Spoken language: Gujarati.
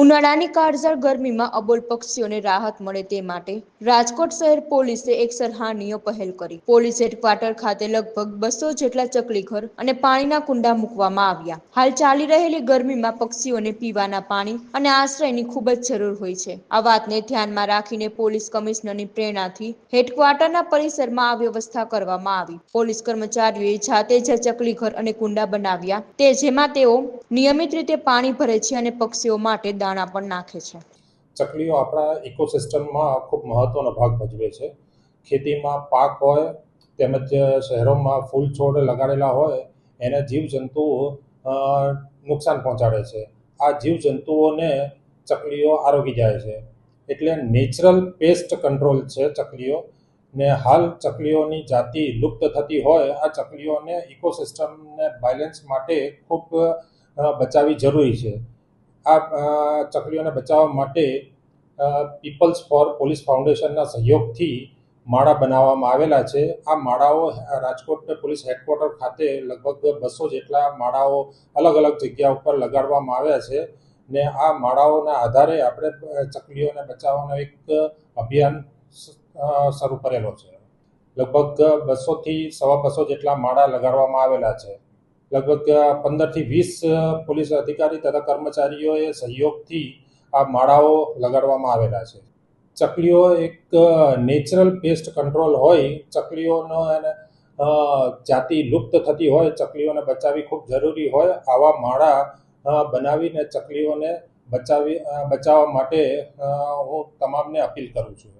ઉનાળાની કાળઝાળ ગરમીમાં અબોલ પક્ષીઓને રાહત મળે તે માટે રાજકોટ શહેર પોલીસે એક સરાહનીય પહેલ કરી. પોલીસ હેડક્વાર્ટર ખાતે લગભગ બસો જેટલા ચકલીઘર અને પાણીના કુંડા મૂકવામાં આવ્યા. હાલ ચાલી રહેલી ગરમીમાં પક્ષીઓને પીવાના પાણી અને આશ્રયની ખૂબ જ જરૂર હોય છે. આ વાતને ધ્યાનમાં રાખીને પોલીસ કમિશનરની પ્રેરણાથી હેડક્વાર્ટરના પરિસરમાં આ વ્યવસ્થા કરવામાં આવી. પોલીસ કર્મચારીઓએ જાતે જ ચકલીઘર અને કુંડા બનાવ્યા, તે જેમાં તેઓ નિયમિત રીતે પાણી ભરે છે અને પક્ષીઓ માટે દાણા પણ નાખે છે. ચકલીઓ આપણા ઇકોસિસ્ટમમાં ખૂબ મહત્ત્વનો ભાગ ભજવે છે. ખેતીમાં પાક હોય, તેમજ શહેરોમાં ફૂલ છોડ લગાડેલા હોય, એને જીવજંતુઓ નુકસાન પહોંચાડે છે. આ જીવજંતુઓને ચકલીઓ આરોગી જાય છે. એટલે નેચરલ પેસ્ટ કંટ્રોલ છે ચકલીઓ. ને હાલ ચકલીઓની જાતિ લુપ્ત થતી હોય, આ ચકલીઓને ઇકોસિસ્ટમને બેલેન્સ માટે ખૂબ બચાવવી જરૂરી છે. આ ચકલીઓને બચાવવા માટે પીપલ્સ ફોર પોલીસ ફાઉન્ડેશનના સહયોગથી માળા બનાવવામાં આવેલા છે. આ માળાઓ રાજકોટ પોલીસ હેડક્વાર્ટર ખાતે લગભગ બસો જેટલા માળાઓ અલગ અલગ જગ્યા ઉપર લગાડવામાં આવ્યા છે ને આ માળાઓના આધારે આપણે ચકલીઓને બચાવવાનો એક અભિયાન શરૂ કરેલો છે. લગભગ બસોથી સવા બસો જેટલા માળા લગાડવામાં આવેલા છે. લગભગ પંદરથી વીસ પોલીસ અધિકારી તથા કર્મચારીઓએ સહયોગથી આ માળાઓ લગાડવામાં આવેલા છે. ચકલીઓ એક નેચરલ પેસ્ટ કંટ્રોલ હોય, ચકલીઓનો એને જાતિ લુપ્ત થતી હોય, ચકલીઓને બચાવવી ખૂબ જરૂરી હોય, આવા માળા બનાવીને ચકલીઓને બચાવી બચાવવા માટે હું તમામને અપીલ કરું છું.